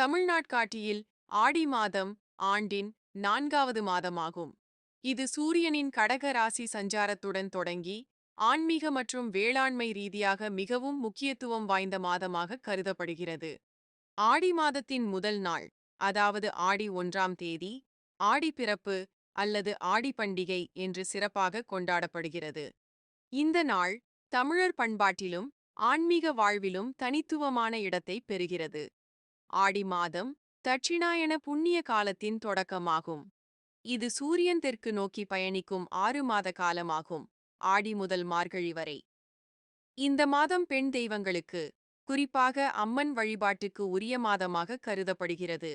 தமிழ்நாட்காட்டியில் ஆடி மாதம் ஆண்டின் நான்காவது மாதமாகும். இது சூரியனின் கடக ராசி சஞ்சாரத்துடன் தொடங்கி ஆன்மீக மற்றும் வேளாண்மை ரீதியாக மிகவும் முக்கியத்துவம் வாய்ந்த மாதமாக கருதப்படுகிறது. ஆடி மாதத்தின் முதல் நாள் அதாவது ஆடி ஒன்றாம் தேதி ஆடி பிறப்பு அல்லது ஆடி பண்டிகை என்று சிறப்பாக கொண்டாடப்படுகிறது. இந்த நாள் தமிழர் பண்பாட்டிலும் ஆன்மீக வாழ்விலும் தனித்துவமான இடத்தை பெறுகிறது. ஆடி மாதம் தட்சிணாயன புண்ணிய காலத்தின் தொடக்கமாகும். இது சூரியன் தெற்கு நோக்கி பயணிக்கும் ஆறு மாத காலமாகும் ஆடி முதல் மார்கழி வரை. இந்த மாதம் பெண் தெய்வங்களுக்கு குறிப்பாக அம்மன் வழிபாட்டுக்கு உரிய மாதமாக கருதப்படுகிறது.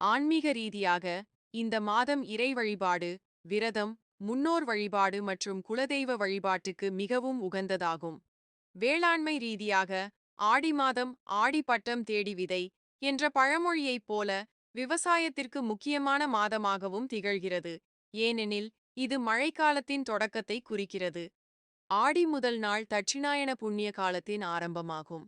ஆன்மீக ரீதியாக இந்த மாதம் இறை வழிபாடு விரதம் முன்னோர் வழிபாடு மற்றும் குலதெய்வ வழிபாட்டுக்கு மிகவும் உகந்ததாகும். வேளாண்மை ரீதியாக ஆடி மாதம் ஆடி பட்டம் தேடி விதை என்ற பழமொழியைப் போல விவசாயத்திற்கு முக்கியமான மாதமாகவும் திகழ்கிறது. ஏனெனில் இது மழைக்காலத்தின் தொடக்கத்தை குறிக்கிறது. ஆடி முதல் நாள் தட்சிணாயன புண்ணிய காலத்தின் ஆரம்பமாகும்.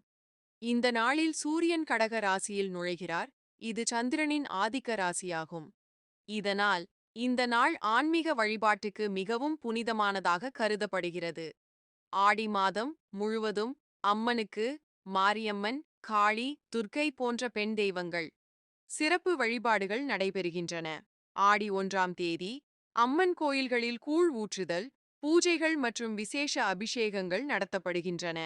இந்த நாளில் சூரியன் கடக ராசியில் நுழைகிறார். இது சந்திரனின் ஆதிக்க ராசியாகும். இதனால் இந்த நாள் ஆன்மீக வழிபாட்டுக்கு மிகவும் புனிதமானதாக கருதப்படுகிறது. ஆடி மாதம் முழுவதும் அம்மனுக்கு மாரியம்மன் காளி துர்க்கை போன்ற பெண் தெய்வங்கள். சிறப்பு வழிபாடுகள் நடைபெறுகின்றன. ஆடி ஒன்றாம் தேதி அம்மன் கோயில்களில் கூழ் ஊற்றுதல் பூஜைகள் மற்றும் விசேஷ அபிஷேகங்கள் நடத்தப்படுகின்றன.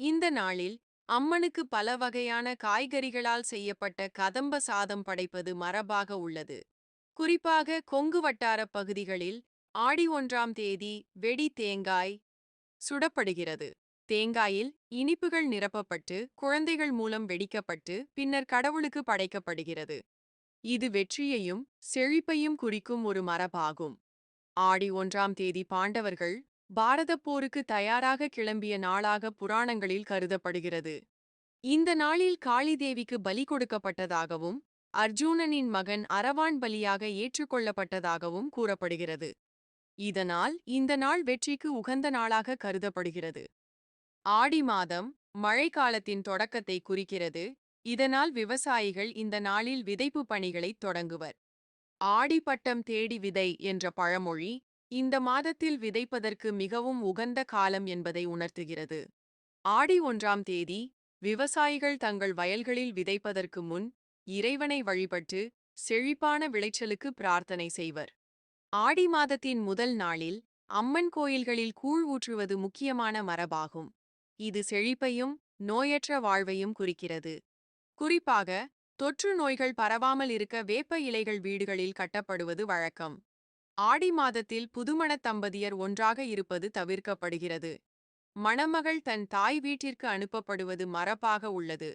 இந்த நாளில் அம்மனுக்கு பல வகையான காய்கறிகளால் செய்யப்பட்ட கதம்ப சாதம் படைப்பது மரபாக உள்ளது. குறிப்பாக கொங்கு வட்டார பகுதிகளில் ஆடி ஒன்றாம் தேதி வெடி தேங்காய் சுடப்படுகிறது. தேங்காயில் இனிப்புகள் நிரப்பப்பட்டு குழந்தைகள் மூலம் வெடிக்கப்பட்டு பின்னர் கடவுளுக்கு படைக்கப்படுகிறது. இது வெற்றியையும் செழிப்பையும் குறிக்கும் ஒரு மரபாகும். ஆடி ஒன்றாம் தேதி பாண்டவர்கள் பாரதப் போருக்கு தயாராக கிளம்பிய நாளாக புராணங்களில் கருதப்படுகிறது. இந்த நாளில் காளி தேவிக்கு பலி கொடுக்கப்பட்டதாகவும் அர்ஜூனனின் மகன் அரவான் பலியாக ஏற்றுக்கொள்ளப்பட்டதாகவும் கூறப்படுகிறது. இதனால் இந்த நாள் வெற்றிக்கு உகந்த நாளாக கருதப்படுகிறது. ஆடி மாதம் மழைக்காலத்தின் தொடக்கத்தை குறிக்கிறது. இதனால் விவசாயிகள் இந்த நாளில் விதைப்பு பணிகளை தொடங்குவர். ஆடிப்பட்டம் தேடி விதை என்ற பழமொழி இந்த மாதத்தில் விதைப்பதற்கு மிகவும் உகந்த காலம் என்பதை உணர்த்துகிறது. ஆடி ஒன்றாம் தேதி விவசாயிகள் தங்கள் வயல்களில் விதைப்பதற்கு முன் இறைவனை வழிபட்டு செழிப்பான விளைச்சலுக்கு பிரார்த்தனை செய்வர். ஆடி மாதத்தின் முதல் நாளில் அம்மன் கோயில்களில் கூழ் ஊற்றுவது முக்கியமான மரபாகும். இது செழிப்பையும் நோயற்ற வாழ்வையும் குறிக்கிறது. குறிப்பாக தொற்று நோய்கள் பரவாமல் இருக்க வேப்ப இலைகள் வீடுகளில் கட்டப்படுவது வழக்கம். ஆடி மாதத்தில் புதுமணத் தம்பதியர் ஒன்றாக இருப்பது தவிர்க்கப்படுகிறது. மணமகள் தன் தாய் வீட்டிற்கு அனுப்பப்படுவது மரபாக உள்ளது.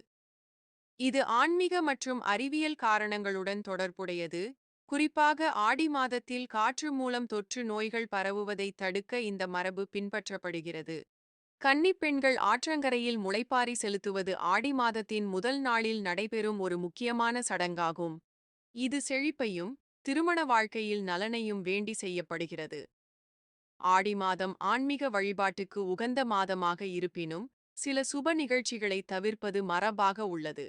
இது ஆன்மீக மற்றும் அறிவியல் காரணங்களுடன் தொடர்புடையது. குறிப்பாக ஆடி மாதத்தில் காற்று மூலம் தொற்று நோய்கள் பரவுவதை தடுக்க இந்த மரபு பின்பற்றப்படுகிறது. கன்னிப் பெண்கள் ஆற்றங்கரையில் முளைப்பாரி செலுத்துவது ஆடி மாதத்தின் முதல் நாளில் நடைபெறும் ஒரு முக்கியமான சடங்காகும். இது செழிப்பையும் திருமண வாழ்க்கையில் நலனையும் வேண்டி செய்யப்படுகிறது. ஆடி மாதம் ஆன்மீக வழிபாட்டுக்கு உகந்த மாதமாக இருப்பினும் சில சுப நிகழ்ச்சிகளை தவிர்ப்பது மரபாக உள்ளது.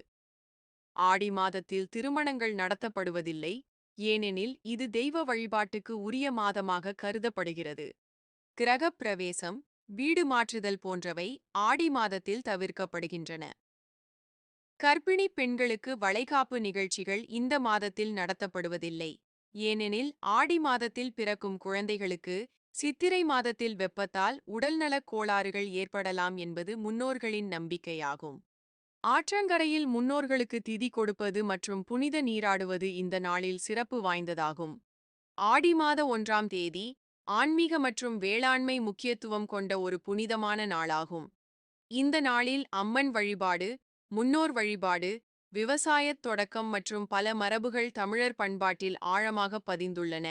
ஆடி மாதத்தில் திருமணங்கள் நடத்தப்படுவதில்லை ஏனெனில் இது தெய்வ வழிபாட்டுக்கு உரிய மாதமாக கருதப்படுகிறது. கிரகப் பிரவேசம் வீடு மாற்றுதல் போன்றவை ஆடி மாதத்தில் தவிர்க்கப்படுகின்றன. கர்ப்பிணி பெண்களுக்கு வளைகாப்பு நிகழ்ச்சிகள் இந்த மாதத்தில் நடத்தப்படுவதில்லை. ஏனெனில் ஆடி மாதத்தில் பிறக்கும் குழந்தைகளுக்கு சித்திரை மாதத்தில் வெப்பத்தால் உடல்நலக் கோளாறுகள் ஏற்படலாம் என்பது முன்னோர்களின் நம்பிக்கையாகும். ஆற்றங்கரையில் முன்னோர்களுக்கு திதி கொடுப்பது மற்றும் புனித நீராடுவது இந்த நாளில் சிறப்பு வாய்ந்ததாகும். ஆடி மாத ஒன்றாம் தேதி ஆன்மீக மற்றும் வேளாண்மை முக்கியத்துவம் கொண்ட ஒரு புனிதமான நாளாகும். இந்த நாளில் அம்மன் வழிபாடு முன்னோர் வழிபாடு விவசாயத் தொடக்கம் மற்றும் பல மரபுகள் தமிழர் பண்பாட்டில் ஆழமாக பதிந்துள்ளன.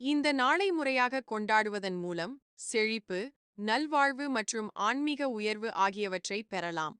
இந்த நாளை முறையாக கொண்டாடுவதன் மூலம் செழிப்பு நல்வாழ்வு மற்றும் ஆன்மீக உயர்வு ஆகியவற்றை பெறலாம்.